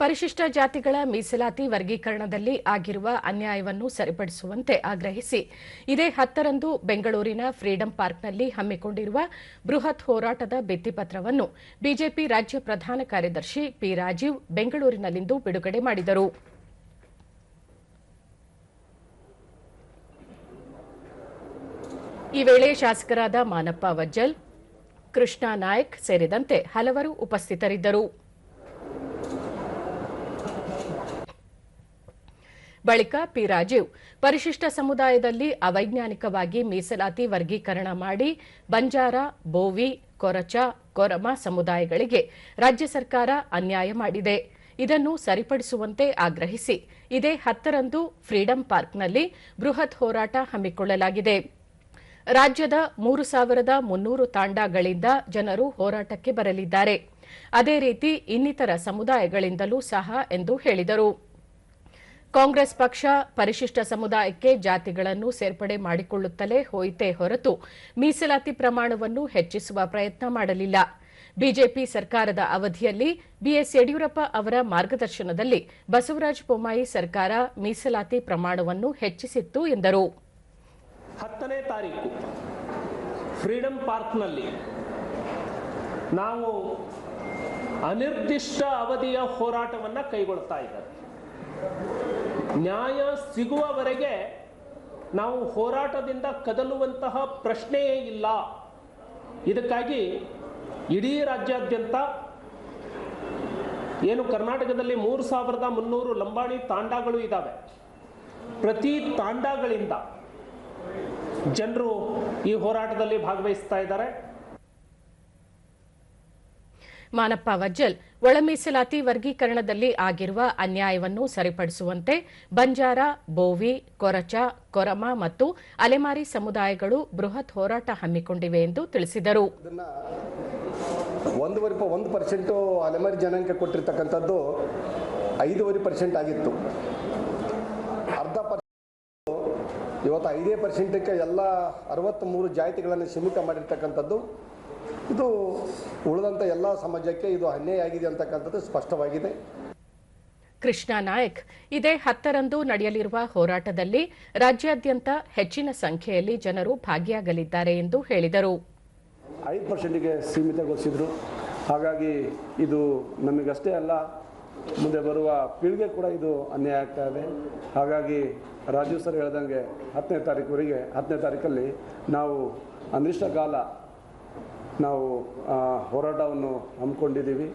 ಪರಿಶಿಷ್ಟ ಜಾತಿಗಳ ಮೀಸಲಾತಿ ವರ್ಗೀಕರಣದಲ್ಲಿ ಆಗಿರುವ ಅನ್ಯಾಯವನ್ನು ಸರಿಪಡಿಸುವಂತೆ ಆಗ್ರಹಿಸಿ ಇದೇ ಹತ್ತರಂದು ಬೆಂಗಳೂರಿನ ಫ್ರೀಡಂ ಪಾರ್ಕ್ನಲ್ಲಿ ಹಮ್ಮಿಕೊಂಡಿರುವ ಬೃಹತ್ ಹೋರಾಟದ ಭಿತ್ತಿಪತ್ರವನ್ನು ಬಿಜೆಪಿ ರಾಜ್ಯ ಪ್ರಧಾನ ಕಾರ್ಯದರ್ಶಿ ಪಿ ರಾಜೀವ್ ಬೆಂಗಳೂರಿನಲ್ಲಿಂದು ಬಿಡುಗಡೆ ಮಾಡಿದರು. ಈ ವೇಳೆ ಶಾಸಕರಾದ ಮಾನಪ್ಪ ವಜ್ಜಲ್, ಕೃಷ್ಣ ನಾಯಕ್ ಸೇರಿದಂತೆ ಹಲವರು ಉಪಸ್ಥಿತರಿದ್ದರು. ಬಳಿಕ ಪಿ ರಾಜೀವ್, ಪರಿಶಿಷ್ಟ ಸಮುದಾಯದಲ್ಲಿ ಅವೈಜ್ಞಾನಿಕವಾಗಿ ಮೀಸಲಾತಿ ವರ್ಗೀಕರಣ ಮಾಡಿ ಬಂಜಾರ, ಬೋವಿ, ಕೊರಚ, ಕೊರಮ ಸಮುದಾಯಗಳಿಗೆ ರಾಜ್ಯ ಸರ್ಕಾರ ಅನ್ಯಾಯ ಮಾಡಿದೆ. ಇದನ್ನು ಸರಿಪಡಿಸುವಂತೆ ಆಗ್ರಹಿಸಿ, ಇದೇ ಹತ್ತರಂದು ಫ್ರೀಡಂ ಪಾರ್ಕ್ನಲ್ಲಿ ಬೃಹತ್ ಹೋರಾಟ ಹಮ್ಮಿಕೊಳ್ಳಲಾಗಿದೆ. ರಾಜ್ಯದ ಮೂರು ಸಾವಿರದ ಮುನ್ನೂರು ತಾಂಡಾಗಳಿಂದ ಜನರು ಹೋರಾಟಕ್ಕೆ ಬರಲಿದ್ದಾರೆ. ಅದೇ ರೀತಿ ಇನ್ನಿತರ ಸಮುದಾಯಗಳಿಂದಲೂ ಸಹ ಎಂದು ಹೇಳಿದರು. ಕಾಂಗ್ರೆಸ್ ಪಕ್ಷ ಪರಿಶಿಷ್ಟ ಸಮುದಾಯಕ್ಕೆ ಜಾತಿಗಳನ್ನು ಸೇರ್ಪಡೆ ಮಾಡಿಕೊಳ್ಳುತ್ತಲೇ ಹೋಯಿತೆ ಹೊರತು ಮೀಸಲಾತಿ ಪ್ರಮಾಣವನ್ನು ಹೆಚ್ಚಿಸುವ ಪ್ರಯತ್ನ ಮಾಡಲಿಲ್ಲ. ಬಿಜೆಪಿ ಸರ್ಕಾರದ ಅವಧಿಯಲ್ಲಿ ಬಿಎಸ್ ಯಡಿಯೂರಪ್ಪ ಅವರ ಮಾರ್ಗದರ್ಶನದಲ್ಲಿ ಬಸವರಾಜ ಬೊಮ್ಮಾಯಿ ಸರ್ಕಾರ ಮೀಸಲಾತಿ ಪ್ರಮಾಣವನ್ನು ಹೆಚ್ಚಿಸಿತ್ತು ಎಂದರು. ಹತ್ತನೇ ತಾರೀಕು ಫ್ರೀಡಂ ಪಾರ್ಕ್ನಲ್ಲಿ ನಾವು ಅನಿರ್ದಿಷ್ಟ ಅವಧಿಯ ಹೋರಾಟವನ್ನು ಕೈಗೊಳ್ತಾ ಇದ್ದಾರೆ ನ್ಯಾಯ ಸಿಗುವವರೆಗೆ ನಾವು ಹೋರಾಟದಿಂದ ಕದಲುವಂತಹ ಪ್ರಶ್ನೆಯೇ ಇಲ್ಲ. ಇದಕ್ಕಾಗಿ ಇಡೀ ರಾಜ್ಯಾದ್ಯಂತ ಏನು ಕರ್ನಾಟಕದಲ್ಲಿ ಮೂರು ಸಾವಿರದ ಮುನ್ನೂರು ಲಂಬಾಣಿ ತಾಂಡಾಗಳು ಇದ್ದಾವೆ. ಪ್ರತಿ ತಾಂಡಾಗಳಿಂದ ಜನರು ಈ ಹೋರಾಟದಲ್ಲಿ ಭಾಗವಹಿಸ್ತಾ ಇದ್ದಾರೆ. ಮಾನಪ್ಪ ವಜ್ಜಲ್ ಒಳಮೀಸಲಾತಿ ವರ್ಗೀಕರಣದಲ್ಲಿ ಆಗಿರುವ ಅನ್ಯಾಯವನ್ನು ಸರಿಪಡಿಸುವಂತೆ ಬಂಜಾರ, ಬೋವಿ, ಕೊರಚ, ಕೊರಮ ಮತ್ತು ಅಲೆಮಾರಿ ಸಮುದಾಯಗಳು ಬೃಹತ್ ಹೋರಾಟ ಹಮ್ಮಿಕೊಂಡಿವೆ ಎಂದು ತಿಳಿಸಿದರು. ಒಂದು ಪರ್ಸೆಂಟು ಅಲೆಮಾರಿ ಜನಾಂಗ ಕೊಟ್ಟಿರ್ತಕ್ಕಂಥದ್ದು ಐದೂವರೆ ಪರ್ಸೆಂಟ್ ಆಗಿತ್ತು. ಅರ್ಧ ಇವತ್ತು ಐದೇ ಪರ್ಸೆಂಟಕ್ಕೆ ಎಲ್ಲ ಅರವತ್ತ್ಮೂರು ಜಾತಿಗಳನ್ನು ಸೀಮಿತ ಮಾಡಿರ್ತಕ್ಕಂಥದ್ದು ಇದು ಉಳಿದಂಥ ಎಲ್ಲ ಸಮಾಜಕ್ಕೆ ಇದು ಅನ್ಯಾಯ ಆಗಿದೆ ಅಂತಕ್ಕಂಥದ್ದು ಸ್ಪಷ್ಟವಾಗಿದೆ. ಕೃಷ್ಣ ನಾಯಕ್ ಇದೇ ಹತ್ತರಂದು ನಡೆಯಲಿರುವ ಹೋರಾಟದಲ್ಲಿ ರಾಜ್ಯಾದ್ಯಂತ ಹೆಚ್ಚಿನ ಸಂಖ್ಯೆಯಲ್ಲಿ ಜನರು ಭಾಗಿಯಾಗಲಿದ್ದಾರೆ ಎಂದು ಹೇಳಿದರು. ಐದು ಪರ್ಸೆಂಟಿಗೆ ಸೀಮಿತಗೊಳಿಸಿದರು. ಹಾಗಾಗಿ ಇದು ನಮಗಷ್ಟೇ ಅಲ್ಲ ಮುಂದೆ ಬರುವ ಪೀಳಿಗೆ ಕೂಡ ಇದು ಅನ್ಯಾಯ ಆಗ್ತಾ ಇದೆ. ಹಾಗಾಗಿ ರಾಜೀವ್ ಸರ್ ಹೇಳ್ದಂಗೆ ಹತ್ತನೇ ತಾರೀಕುವರೆಗೆ ಹತ್ತನೇ ತಾರೀಕಲ್ಲಿ ನಾವು ಅನಿಷ್ಟ ಕಾಲ ನಾವು ಹೋರಾಟವನ್ನು ಹಮ್ಮಿಕೊಂಡಿದ್ದೀವಿ.